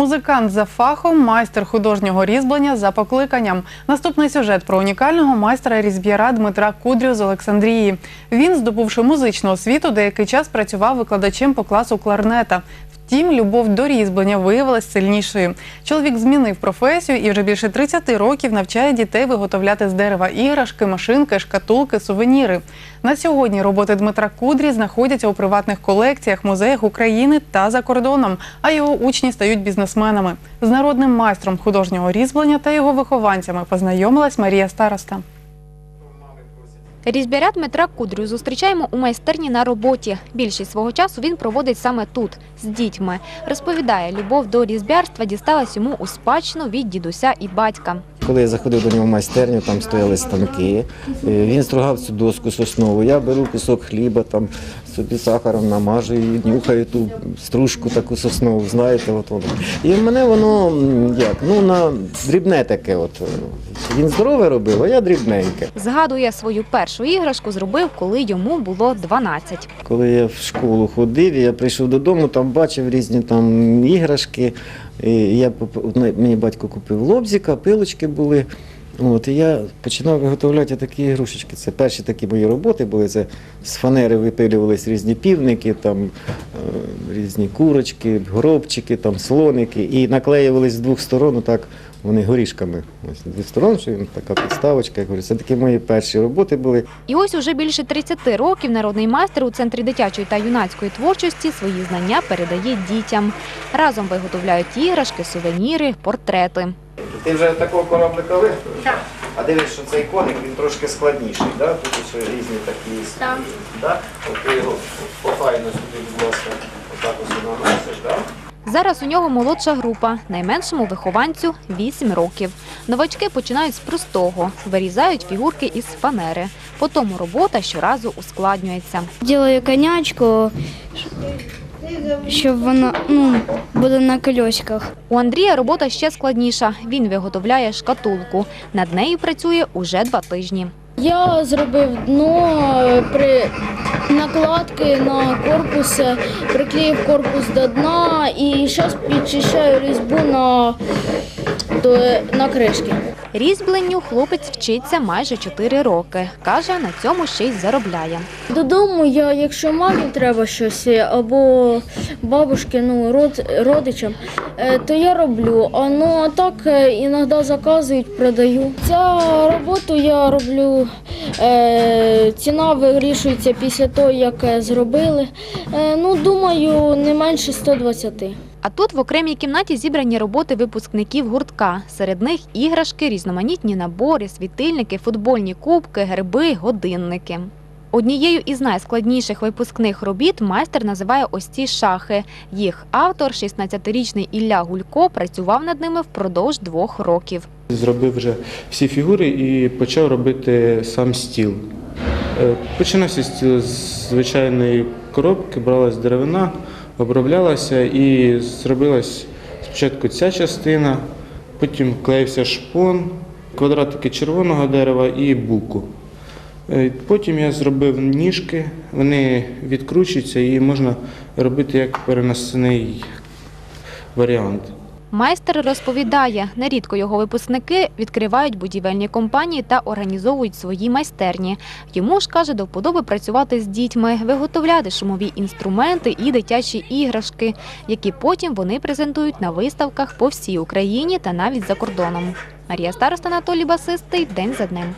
Музикант за фахом, майстер художнього різьблення за покликанням. Наступний сюжет про унікального майстра різьб'яра Дмитра Кудрю з Олександрії. Він, здобувши музичну освіту, деякий час працював викладачем по класу кларнета. Втім, любов до різьблення виявилась сильнішою. Чоловік змінив професію і вже більше 30 років навчає дітей виготовляти з дерева іграшки, машинки, шкатулки, сувеніри. На сьогодні роботи Дмитра Кудрі знаходяться у приватних колекціях, музеях України та за кордоном, а його учні стають бізнесменами. З народним майстром художнього різьблення та його вихованцями познайомилась Марія Староста. Різьбяря Дмитра Кудрю зустрічаємо у майстерні на роботі. Більшість свого часу він проводить саме тут, з дітьми. Розповідає, любов до різбярства дісталась йому у спадщину від дідуся і батька. Коли я заходив до нього в майстерню, там стояли станки. Е, Він стругав цю доску соснову. Я беру кусок хліба, там собі сахаром намажу і нюхаю ту стружку таку соснову, знаєте, от воно. І в мене воно як, ну на дрібне таке. От. е, Він здорове робив, а я дрібненьке. Згадує, свою першу іграшку зробив, коли йому було 12. Коли я в школу ходив, я прийшов додому, там бачив різні там іграшки. І я поп- мені батько купив лобзика, пилочки були. От, і я починав виготовляти такі ігрушечки. Це перші такі мої роботи були. Це з фанери випилювались різні півники, там, е, різні курочки, горобчики, там, слоники. І наклеювались з двох сторон, так вони горішками. Ось з двох сторон, що він така підставочка. Я говорю, це такі мої перші роботи були. І ось уже більше 30 років народний майстер у центрі дитячої та юнацької творчості свої знання передає дітям. Разом виготовляють іграшки, сувеніри, портрети. Ти вже такого кораблика виготовив? Так. А дивись, що цей коник він трошки складніший, да? тут ще різні такі так. Да? От ти його пофайно сюди, будь ласка, отак ось наносиш, да? Зараз у нього молодша група, найменшому вихованцю 8 років. Новачки починають з простого, вирізають фігурки із фанери. Потім робота щоразу ускладнюється. Ділаю конячку, щоб вона ну, буде на колесиках. У Андрія робота ще складніша. Він виготовляє шкатулку. Над нею працює уже два тижні. Я зробив дно при накладки на корпус, е, приклеїв корпус до дна і зараз підчищаю різьбу на, до, на кришки. Різьбленню хлопець вчиться майже 4 роки. Каже, на цьому ще й заробляє. Додому я, якщо мамі треба щось е, або бабушки, ну род, родичам, е, то я роблю. А ну а так е, іноді заказують, продаю. Ця роботу я роблю. Е, ціна вирішується після того, як е, зробили. Е, ну думаю, не менше 120. А тут в окремій кімнаті зібрані роботи випускників гуртка. Серед них іграшки, різноманітні набори, світильники, футбольні кубки, герби, годинники. Однією із найскладніших випускних робіт майстер називає ось ці шахи. Їх автор, 16-річний Ілля Гулько, працював над ними впродовж двох років. Зробив вже всі фігури і почав робити сам стіл. Е, Починався стіл з звичайної коробки, бралась деревина, оброблялася і зробилась спочатку ця частина, потім клеївся шпон, квадратики червоного дерева і буку. Е, Потім я зробив ніжки, вони відкручуються і можна робити як переносний варіант. Майстер розповідає, нерідко його випускники відкривають будівельні компанії та організовують свої майстерні. Йому ж каже, до вподоби працювати з дітьми, виготовляти шумові інструменти і дитячі іграшки, які потім вони презентують на виставках по всій Україні та навіть за кордоном. Марія Староста Анатолій Басистий день за днем.